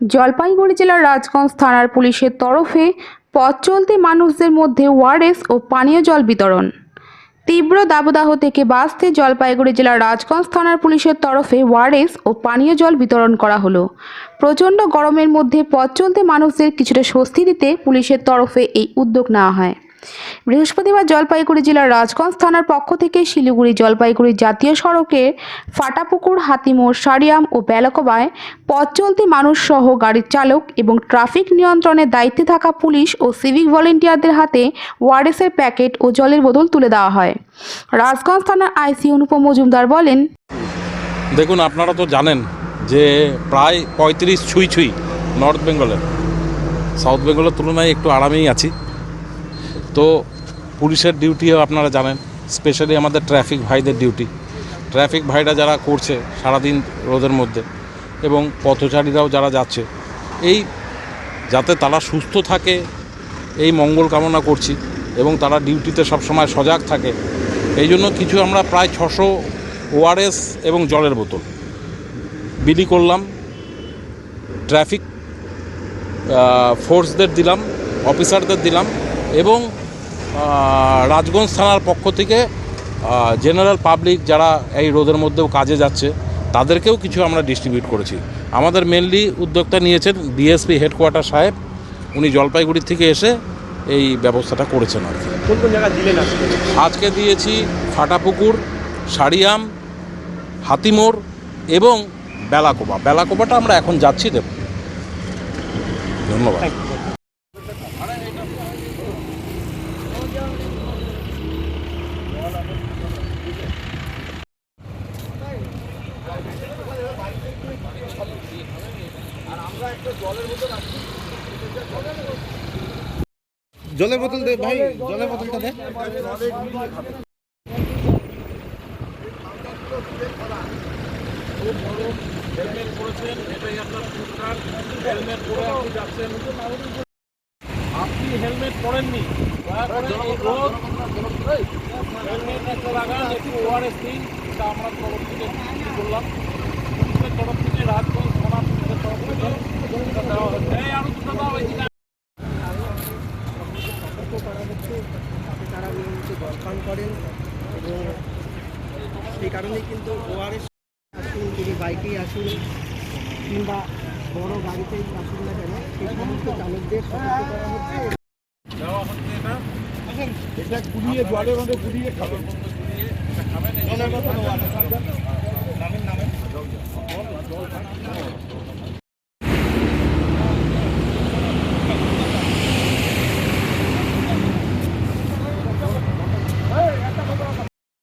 জলপাইগুড়ি জেলার রাজগঞ্জ থানার পুলিশের তরফে পথ চলতি মানুষদের মধ্যে ওয়ারেস ও পানীয় জল বিতরণ। তীব্র দাবদাহ থেকে বাঁচতে জলপাইগুড়ি জেলার রাজগঞ্জ থানার পুলিশের তরফে ওয়ারেস ও পানীয় জল বিতরণ করা হলো। প্রচণ্ড গরমের মধ্যে পথ চলতে মানুষদের কিছুটা স্বস্তি দিতে পুলিশের তরফে এই উদ্যোগ নেওয়া হয়। বৃহস্পতিবার জলপাইগুড়ি জেলার রাজগঞ্জ থানার পক্ষ থেকে শিলিগুড়ি জলপাইগুড়ি জাতীয় সড়কে ফাটাপুকুর, হাতিমোড়, সারিয়াম ও বেলাকোবায় পথ চলতি মানুষ সহ গাড়ির চালক এবং ট্রাফিক নিয়ন্ত্রণের দায়িত্বে থাকা পুলিশ ও সিভিক ভলেন্টিয়ারদের হাতে ওয়ারেসের প্যাকেট ও জলের বোতল তুলে দেওয়া হয়। রাজগঞ্জ থানার আইসি অনুপম মজুমদার বলেন, দেখুন, আপনারা তো জানেন যে প্রায় পঁয়ত্রিশ ছুঁই ছুঁই নর্থ বেঙ্গলের। সাউথ বেঙ্গলের তুলনায় একটু আরামেই আছি। তো পুলিশের ডিউটিও আপনারা জানেন, স্পেশালি আমাদের ট্রাফিক ভাইদের ডিউটি। ট্রাফিক ভাইরা যারা করছে সারাদিন রোদের মধ্যে এবং পথচারীরাও যারা যাচ্ছে, এই যাতে তারা সুস্থ থাকে, এই মঙ্গল কামনা করছি এবং তারা ডিউটিতে সবসময় সজাগ থাকে, এই জন্য কিছু আমরা প্রায় ছশো ওআরএস এবং জলের বোতল বিলি করলাম, ট্রাফিক ফোর্সদের দিলাম, অফিসারদের দিলাম এবং রাজগঞ্জ থানার পক্ষ থেকে জেনারেল পাবলিক যারা এই রোদের মধ্যেও কাজে যাচ্ছে তাদেরকেও কিছু আমরা ডিস্ট্রিবিউট করেছি। আমাদের মেনলি উদ্যোক্তা নিয়েছেন ডিএসপি হেডকোয়ার্টার সাহেব উনি জলপাইগুড়ি থেকে এসে এই ব্যবস্থাটা করেছেন আর কি। কোন কোন জায়গায় দিলেন আজকে? আজকে দিয়েছি ফাটাপুকুর সারিয়াম হাতিমোড় এবং বেলাকোবা। বেলাকোবাটা আমরা এখন যাচ্ছি দেব ধন্যবাদ। জলের বোতল দে ভাই, জলের বোতলটা দে। হেলমেট পরেছেন এটাই আপনার হেলমেট পরে আপনি যাচ্ছেন আপনি হেলমেট পরেননি। হেলমেট একটা একটু ওআরএস আমরা তরফ থেকে পুলিশের তরফ থেকে রাজগঞ্জ তারা নিয়মিত পান করেন এবং সেই কারণেই কিন্তু ওআরএস আসুন তিনি বাইকেই আসুন কিংবা বড় গাড়িতেই আসুন না কেন সেই সমস্ত চালকদের সতর্ক করা হচ্ছে এটা কুড়িয়ে জলের মধ্যে কুড়িয়ে খাবে জলের